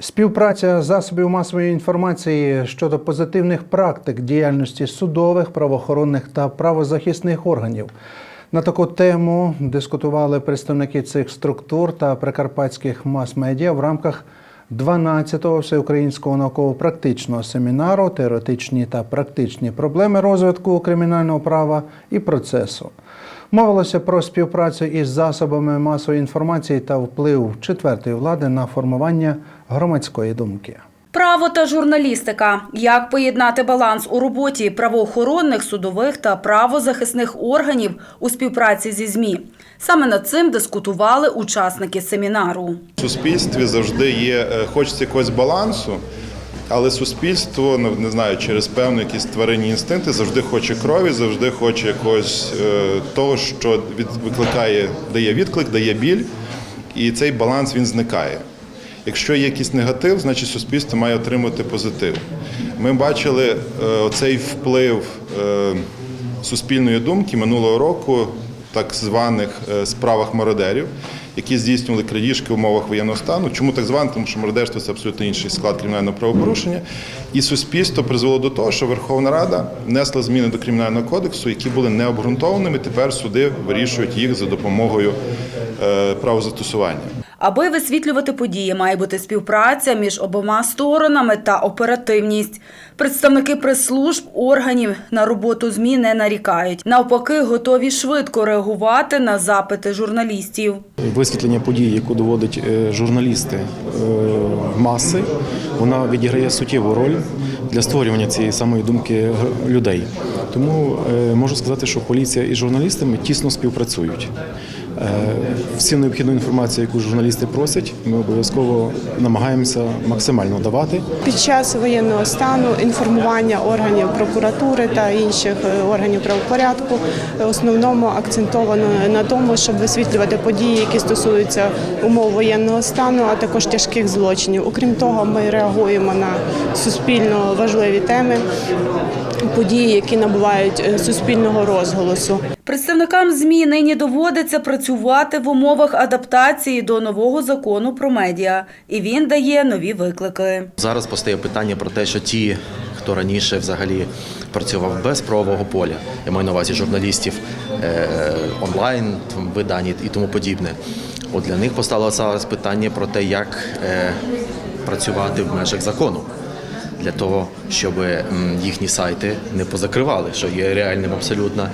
Співпраця засобів масової інформації щодо позитивних практик діяльності судових, правоохоронних та правозахисних органів. На таку тему дискутували представники цих структур та прикарпатських мас-медіа в рамках 12-го всеукраїнського науково-практичного семінару Теоретичні та практичні проблеми розвитку кримінального права і процесу. Мовилося про співпрацю із засобами масової інформації та вплив четвертої влади на формування громадської думки. Право та журналістика. Як поєднати баланс у роботі правоохоронних, судових та правозахисних органів у співпраці зі ЗМІ? Саме над цим дискутували учасники семінару. В суспільстві завжди є, е, хочеться якогось балансу, але суспільство, ну, не знаю, через певні якісь тваринні інстинкти завжди хоче крові, завжди хоче якогось е, того, що від, викликає, дає відклик, дає біль, і цей баланс він зникає. Якщо є якийсь негатив, значить суспільство має отримати позитив. Ми бачили е, оцей вплив е, суспільної думки минулого року, так званих е, справах мародерів, які здійснювали крадіжки в умовах воєнного стану. Чому так звані? Тому що мародерство це абсолютно інший склад кримінального правопорушення. І суспільство призвело до того, що Верховна Рада внесла зміни до кримінального кодексу, які були необґрунтованими. Тепер суди вирішують їх за допомогою е, правозастосування. Аби висвітлювати події, має бути співпраця між обома сторонами та оперативність. Представники прес-служб органів на роботу ЗМІ не нарікають. Навпаки, готові швидко реагувати на запити журналістів. Висвітлення подій, яку доводять е, журналісти е, маси, вона відіграє суттєву роль для створювання цієї самої думки людей. Тому е, можу сказати, що поліція і журналістами тісно співпрацюють. Е, Всю необхідну інформацію, яку журналісти просять, ми обов'язково намагаємося максимально давати. Під час воєнного стану інформування органів прокуратури та інших е, органів правопорядку е, основному акцентовано на тому, щоб висвітлювати події, які стосуються умов воєнного стану, а також тяжких злочинів. Окрім того, ми реагуємо на суспільно важливі теми, події, які набувають суспільного розголосу. Представникам ЗМІ нині доводиться працювати в умовах адаптації до нового закону про медіа, і він дає нові виклики. Зараз постає питання про те, що ті, хто раніше взагалі працював без правового поля, я маю на увазі журналістів е, онлайн, там, видань і тому подібне. От для них постало зараз питання про те, як е, працювати в межах закону. Для того, щоб їхні сайти не позакривали, що є реальним абсолютно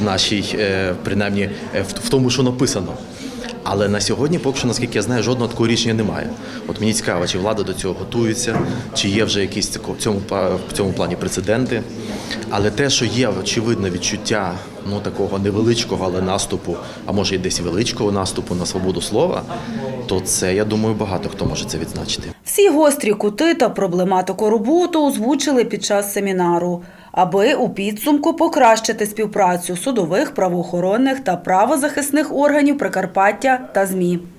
в нашій, е, принаймні, е, в в тому, що написано. Але на сьогодні, поки що, наскільки я знаю, жодного такого рішення немає. От мені цікаво, чи влада до цього готується, чи є вже якісь в цьому в цьому плані прецеденти. Але те, що є очевидне відчуття ну такого невеличкого, але наступу, а може і десь величкого наступу на свободу слова, то це я думаю, багато хто може це відзначити. Всі гострі кути та проблематику роботи озвучили під час семінару, аби у підсумку покращити співпрацю судових, правоохоронних та правозахисних органів Прикарпаття та ЗМІ.